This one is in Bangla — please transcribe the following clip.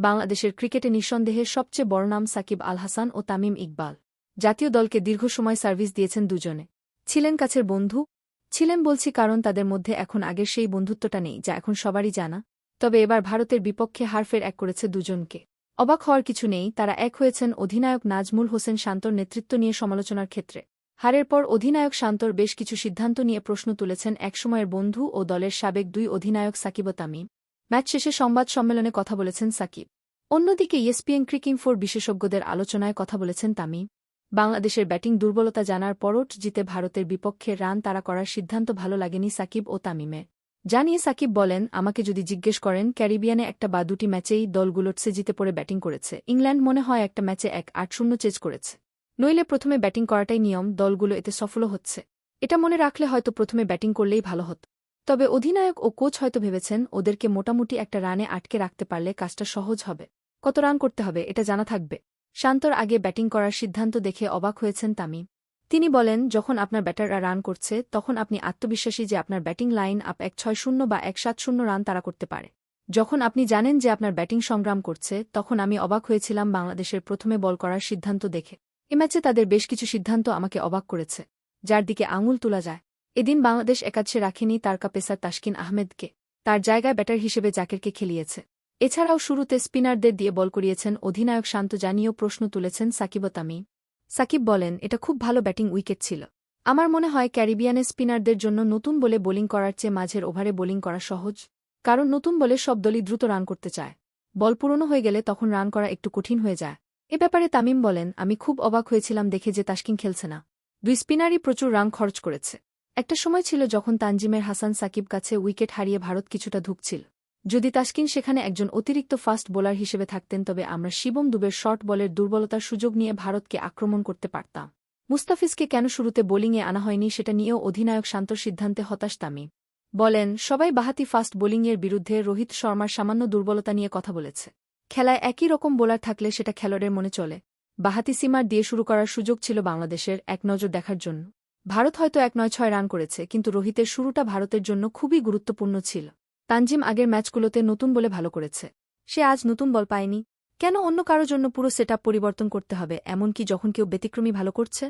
বাংলাদেশের ক্রিকেটে নিঃসন্দেহে সবচেয়ে বড় নাম সাকিব আল হাসান ও তামিম ইকবাল। জাতীয় দলকে দীর্ঘ সময় সার্ভিস দিয়েছেন দুজনে। ছিলেন কাছের বন্ধু? ছিলেন বলছি কারণ তাদের মধ্যে এখন আগের সেই বন্ধুত্বটা নেই, যা এখন সবারই জানা। তবে এবার ভারতের বিপক্ষে হারফের এক করেছে দুজনকে। অবাক হওয়ার কিছু নেই, তারা এক হয়েছেন অধিনায়ক নাজমুল হোসেন শান্তর নেতৃত্ব নিয়ে সমালোচনার ক্ষেত্রে। হারের পর অধিনায়ক শান্তর বেশ কিছু সিদ্ধান্ত নিয়ে প্রশ্ন তুলেছেন একসময়ের বন্ধু ও দলের সাবেক দুই অধিনায়ক সাকিব তামিম। ম্যাচ শেষে সংবাদ সম্মেলনে কথা বলেছেন সাকিব। অন্যদিকে ইএসপিএন ক্রিকিং ফোর বিশেষজ্ঞদের আলোচনায় কথা বলেছেন তামিম। বাংলাদেশের ব্যাটিং দুর্বলতা জানার পরও জিতে ভারতের বিপক্ষে রান তাড়া করার সিদ্ধান্ত ভালো লাগেনি সাকিব ও তামিমের। জানিয়ে সাকিব বলেন, আমাকে যদি জিজ্ঞেস করেন, ক্যারিবিয়ানে একটা বা দুটি ম্যাচেই দলগুলোটসে জিতে পড়ে ব্যাটিং করেছে। ইংল্যান্ড মনে হয় একটা ম্যাচে এক আট শূন্য চেজ করেছে। নইলে প্রথমে ব্যাটিং করাটাই নিয়ম, দলগুলো এতে সফলও হচ্ছে। এটা মনে রাখলে হয়তো প্রথমে ব্যাটিং করলেই ভালো হতো। তবে অধিনায়ক ও কোচ হয়তো ভেবেছেন ওদেরকে মোটামুটি একটা রানে আটকে রাখতে পারলে কাজটা সহজ হবে। কত রান করতে হবে, এটা জানা থাকবে। শান্তর আগে ব্যাটিং করার সিদ্ধান্ত দেখে অবাক হয়েছেন তামিম। তিনি বলেন, যখন আপনার ব্যাটাররা রান করছে, তখন আপনি আত্মবিশ্বাসী যে আপনার ব্যাটিং লাইন আপ এক ছয় শূন্য বা এক সাত শূন্য রান তারা করতে পারে। যখন আপনি জানেন যে আপনার ব্যাটিং সংগ্রাম করছে, তখন আমি অবাক হয়েছিলাম বাংলাদেশের প্রথমে বল করার সিদ্ধান্ত দেখে। এ ম্যাচে তাদের বেশ কিছু সিদ্ধান্ত আমাকে অবাক করেছে, যার দিকে আঙুল তোলা যায়। এদিন বাংলাদেশ একাদশে রাখেনি তারকা পেসার তাসকিন আহমেদকে। তার জায়গায় ব্যাটার হিসেবে জাকেরকে খেলিয়েছে। এছাড়াও শুরুতে স্পিনারদের দিয়ে বল করিয়েছেন অধিনায়ক শান্ত জানিয়েও প্রশ্ন তুলেছেন সাকিব ও তামিম। সাকিব বলেন, এটা খুব ভালো ব্যাটিং উইকেট ছিল। আমার মনে হয় ক্যারিবিয়ানের স্পিনারদের জন্য নতুন বলে বোলিং করার চেয়ে মাঝের ওভারে বোলিং করা সহজ। কারণ নতুন বলে সব দলই দ্রুত রান করতে চায়। বল পুরনো হয়ে গেলে তখন রান করা একটু কঠিন হয়ে যায়। এ ব্যাপারে তামিম বলেন, আমি খুব অবাক হয়েছিলাম দেখে যে তাসকিন খেলছে না। দুই স্পিনারই প্রচুর রান খরচ করেছে। একটা সময় ছিল যখন তানজিমের হাসান সাকিব কাছে উইকেট হারিয়ে ভারত কিছুটা ধুকছিল। যদি তাসকিন সেখানে একজন অতিরিক্ত ফাস্ট বোলার হিসেবে থাকতেন, তবে আমরা শিবম দুবের শর্ট বলের দুর্বলতার সুযোগ নিয়ে ভারতকে আক্রমণ করতে পারতাম। মুস্তাফিজকে কেন শুরুতে বোলিংয়ে আনা হয়নি, সেটা নিয়েও অধিনায়ক শান্তর সিদ্ধান্তে হতাশ তামিম। বলেন, সবাই বাহাতি ফাস্ট বোলিংয়ের বিরুদ্ধে রোহিত শর্মার সামান্য দুর্বলতা নিয়ে কথা বলেছে। খেলায় একই রকম বোলার থাকলে সেটা খেলোয়াড়ের মনে চলে। বাহাতি সীমার দিয়ে শুরু করার সুযোগ ছিল বাংলাদেশের, এক নজর দেখার জন্য। ভারত হয়তো এক নয় ছয় রান করেছে, কিন্তু রোহিতের শুরুটা ভারতের জন্য খুবই গুরুত্বপূর্ণ ছিল। তানজিম আগের ম্যাচগুলোতে নতুন বলে ভালো করেছে। সে আজ নতুন বল পায়নি। কেন অন্য কারও জন্য পুরো সেট পরিবর্তন করতে হবে, এমনকি যখন কেউ ব্যতিক্রমী ভালো করছে?